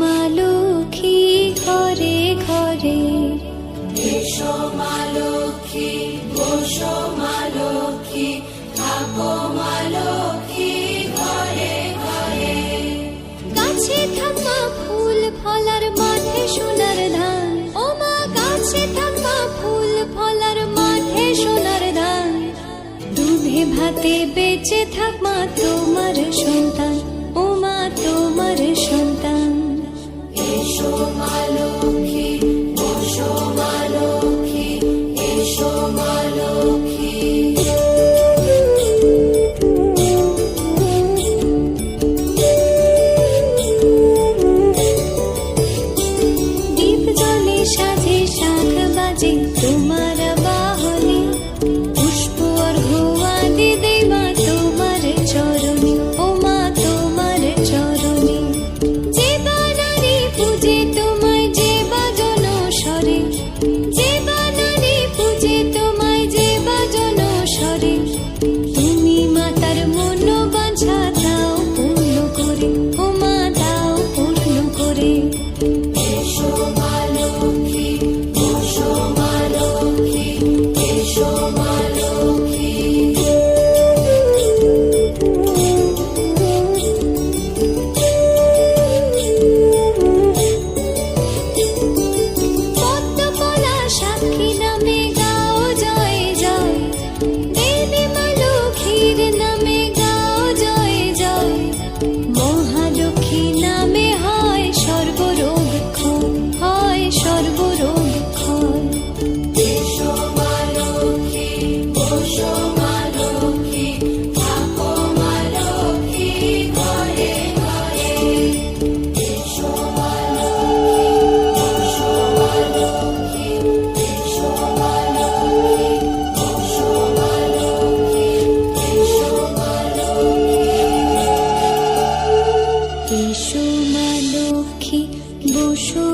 মা লক্ষ্মী ঘরে ঘরে। এসো মা লক্ষ্মী বসো মা লক্ষ্মী থাকো মা লক্ষ্মী ঘরে ঘরে। গাছে থাকা ফুল ফলার মাঠে সোনার ধান। ও মা গাছে থাকা ফুল ফলার মাঠে সোনার ধান। দুধে ভাতে বেঁচে থাক মা তোমার সন্তান।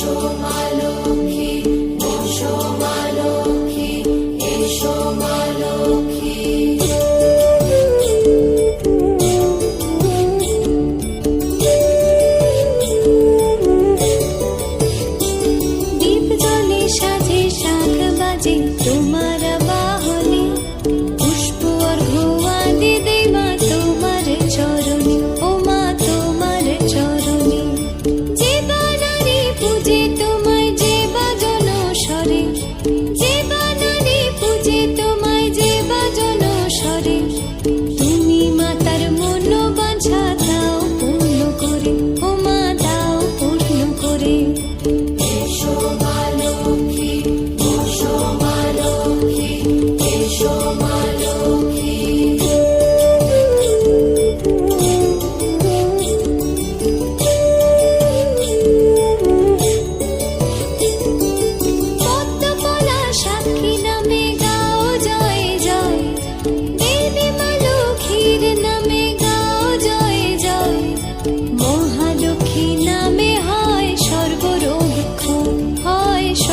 সন্তান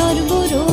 তার বড়